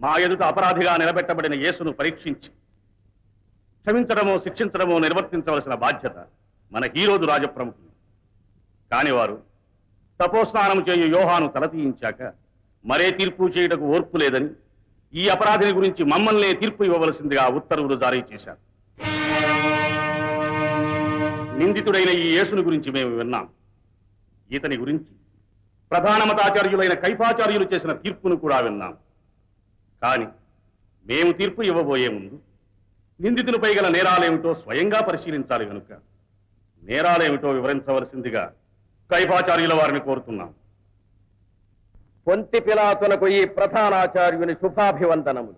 మా ఎదుట అపరాధిగా నిలబెట్టబడిన యేసును పరీక్షించి క్షమించడమో శిక్షించడమో నిర్వర్తించవలసిన బాధ్యత మన హీరోజు రాజప్రముఖులు. కాని వారు తపోస్నానం చేయు యోహాను తలతీయించాక మరే తీర్పు చేయుటకు ఓర్పు లేదని ఈ అపరాధిని గురించి మమ్మల్నే తీర్పు ఇవ్వవలసిందిగా ఉత్తర్వులు జారీ చేశారు. నిందితుడైన ఈ యేసుని గురించి మేము విన్నాం. ఇతని గురించి ప్రధాన మతాచార్యులైన కైపాచార్యులు చేసిన తీర్పును కూడా విన్నాం. కాని మేము తీర్పు ఇవ్వబోయే ముందు నిందితునిపై గల నేరాలేమిటో స్వయంగా పరిశీలించాలి గనుక. నేరాలేమిటో వివరించవలసిందిగా కైపాచార్యుల వారిని కోరుతున్నాం. పొంతి పిలాతులకు ఈ ప్రధానాచార్యుని శుభాభివందనములు.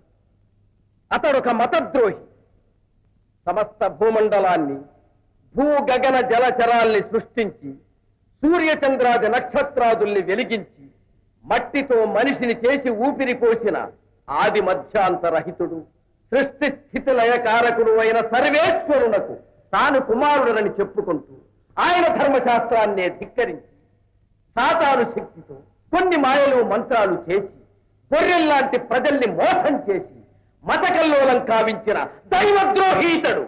అతడొక మతద్రోహి. సమస్త భూమండలాన్ని భూగగన జలచరాల్ని సృష్టించి సూర్యచంద్రాది నక్షత్రాదుల్ని వెలిగించి మట్టితో మనిషిని చేసి ఊపిరి పోసిన ఆది మధ్యాంతరహితుడు సృష్టి స్థితి లయకారకుడు అయిన సర్వేశ్వరునకు తాను కుమారుడనని చెప్పుకుంటూ ఆయన ధర్మశాస్త్రాన్నే ధిక్కరించి సాతాను శక్తితో కొన్ని మాయలు మంత్రాలు చేసి గొర్రెల్లాంటి ప్రజల్ని మోసం చేసి మతకల్లోలం కావించిన దైవద్రోహి ఇతడు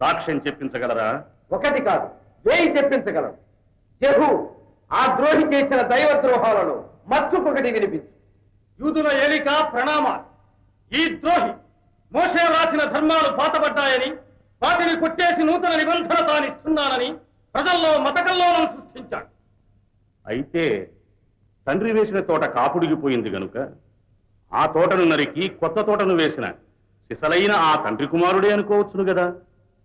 సాక్ష్యం చెప్పించగలరా? ఒకటి కాదు వేయి చెప్పించగలడు. జహు ఆ ద్రోహి చేసిన దైవద్రోహాలలో మచ్చుకొకటి వినిపించు. యూదుల ఏలిక ప్రణామ. ఈ ద్రోహి మోషే రాసిన ధర్మాలు పాతబడ్డాయని వాటిని కొట్టేసి నూతన నిబంధన తానిస్తున్నానని ప్రజల్లో మతకల్లోనం సృష్టించాడు. అయితే తండ్రి వేసిన తోట కాపుడిగిపోయింది గనుక ఆ తోటను నరికి కొత్త తోటను వేసిన సిసలైన ఆ తండ్రి కుమారుడే అనుకోవచ్చును కదా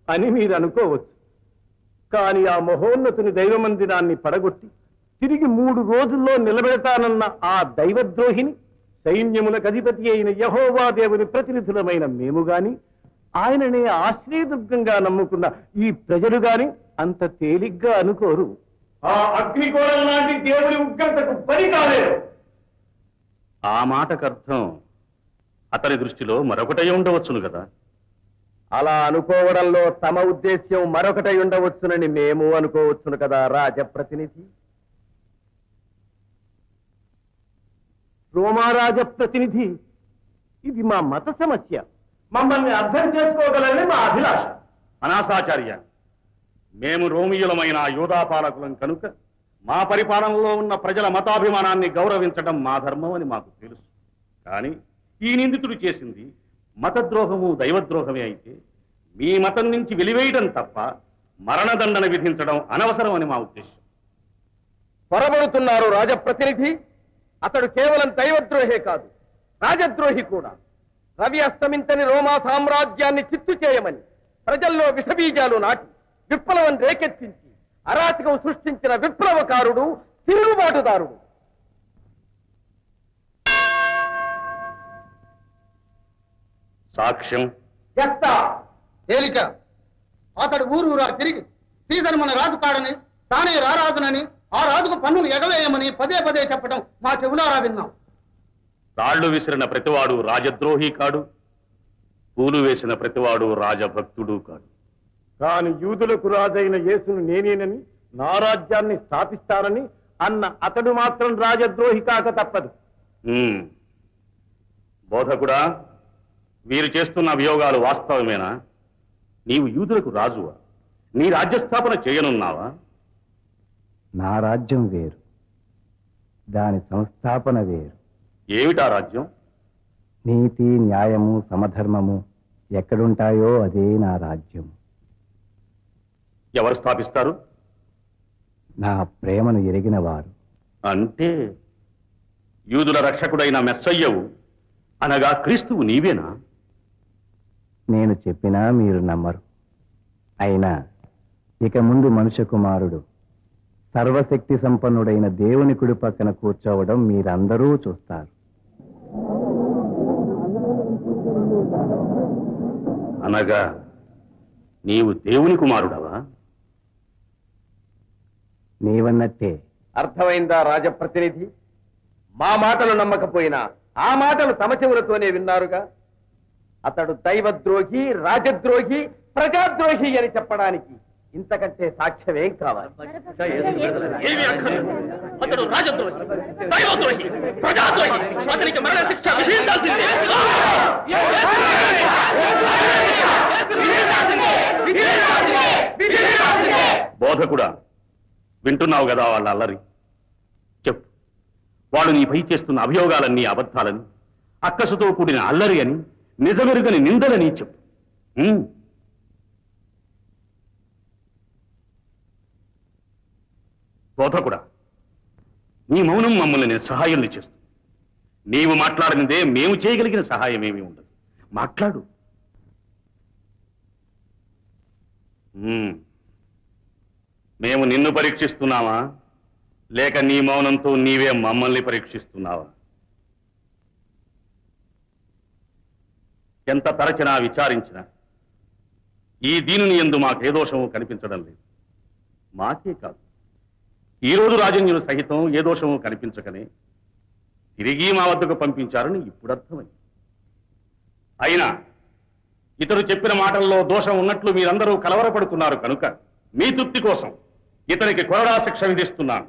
అని మీరు అనుకోవచ్చు కానీ ఆ మహోన్నతుని దైవ మందిరాన్ని పడగొట్టి తిరిగి మూడు రోజుల్లో నిలబెడతానన్న ఆ దైవద్రోహిని సైన్యములకు అధిపతి అయిన యహోవా దేవుని ప్రతినిధులమైన మేము గాని ఆయననే ఆశ్రయదుర్గంగా నమ్ముకున్న ఈ ప్రజలు గాని అంత తేలిగ్గా అనుకోరు. ఆ అగ్నికోణం లాంటి దేవుని ఉగ్రతకు పని కాలేదు. ఆ మాటకర్థం అతని దృష్టిలో మరొకటై ఉండవచ్చును కదా. అలా అనుకోవడంలో తమ ఉద్దేశ్యం మరొకటై ఉండవచ్చునని మేము అనుకోవచ్చును కదా రాజప్రతినిధి. రోమారాజ ప్రతినిధి ఇది మా మత సమస్య. మమ్మల్ని అర్థం చేసుకోగలని మా అభిలాష. అనాసాచార్య మేము రోమియులమైన యోధాపాలకులం కనుక మా పరిపాలనలో ఉన్న ప్రజల మతాభిమానాన్ని గౌరవించడం మా ధర్మం అని మాకు తెలుసు. కానీ ఈ నిందితుడు చేసింది మతద్రోహము దైవద్రోహమే అయితే మీ మతం నుంచి వెలివేయడం తప్ప మరణదండన విధించడం అనవసరం అని మా ఉద్దేశం. పొరబడుతున్నారు రాజప్రతినిధి. అతడు కేవలం దైవద్రోహే కాదు రాజద్రోహి కూడా. రవి అస్తమించని రోమా సామ్రాజ్యాన్ని చిత్తు చేయమని ప్రజల్లో విషబీజాలు నాటి విప్లవం రేకెత్తించి అరాచకం సృష్టించిన విప్లవకారుడు తిరుగుబాటుదారుడు. సాక్ష్యం? చెప్తా తేలిక. అతడు ఊరూరా తిరిగి సీజన్ మన రాజు కాడని తానే రారాజునని ఆ రాజుకు పన్నులు ఎగవేయమని పదే పదే చెప్పడం మా చెవులారా విన్నాం. రాళ్ళు విసిరిన ప్రతివాడు రాజద్రోహి కాడు పూలు వేసిన ప్రతివాడు రాజభక్తుడు కాడు. కాని యూదులకు రాజైన యేసును నేనేనని నా రాజ్యాన్ని స్థాపిస్తానని అన్న అతడు మాత్రం రాజద్రోహి కాక తప్పదు. బోధకుడా వీరు చేస్తున్న అభియోగాలు వాస్తవమేనా? నీవు యూదులకు రాజువా? నీ రాజ్యస్థాపన చేయనున్నావా? నా రాజ్యం వేరు. దాని సంస్థాపన వేరు. ఏమిటా రాజ్యం? నీతి న్యాయము సమధర్మము ఎక్కడుంటాయో అదే నా రాజ్యం. ఎవరు స్థాపిస్తారు? నా ప్రేమను ఎరిగిన వారు అంటే యూదుల రక్షకుడైన మెస్సయ్యవు అనగా క్రీస్తువు నీవేనా? నేను చెప్పినా మీరు నమ్మరు. అయినా ఇక ముందు మనుష్య కుమారుడు సర్వశక్తి సంపన్నుడైన దేవుని కుడి పక్కన కూర్చోవడం మీరందరూ చూస్తారు. అనగా నీవు దేవుని కుమారుడవా? నీవన్నట్టే. అర్థమైందా రాజప్రతినిధి? మా మాటలు నమ్మకపోయినా ఆ మాటలు తమ చెవులతోనే విన్నారుగా? అతడు దైవద్రోహి రాజద్రోహి ప్రజాద్రోహి అని చెప్పడానికి ఇంతకంటే సాక్ష్యమేం కావాలి? బోధ కూడా వింటున్నావు కదా వాళ్ళ అల్లరి? చెప్పు. వాళ్ళు నీ పై చేస్తున్న అభియోగాలన్నీ అబద్ధాలని అక్కసుతో కూడిన అల్లరి అని నిజమెరుగని నిందలని చెప్పు. బోధకుడా నీ మౌనం మమ్మల్ని సహాయం చేస్తుంది. నీవు మాట్లాడినదే మేము చేయగలిగిన సహాయం ఏమీ ఉండదు. మాట్లాడు. ఉమ్. మేము నిన్ను పరీక్షిస్తున్నావా లేక నీ మౌనంతో నీవే మమ్మల్ని పరీక్షిస్తున్నావా? ఎంత తరచినా విచారించినా ఈ దీనిని ఎందు మాకే దోషము కనిపించడం లేదు. మాకే కాదు. ఈ రోజు రాజన్యులు సహితం ఏ దోషము కనిపించకనే. తిరిగి మా వద్దకు పంపించారని ఇప్పుడు అర్థమైంది. అయినా ఇతరు చెప్పిన మాటల్లో దోషం ఉన్నట్లు మీరందరూ కలవరపడుతున్నారు కనుక మీ తృప్తి కోసం ఇతనికి కొరడా శిక్ష విధిస్తున్నాను.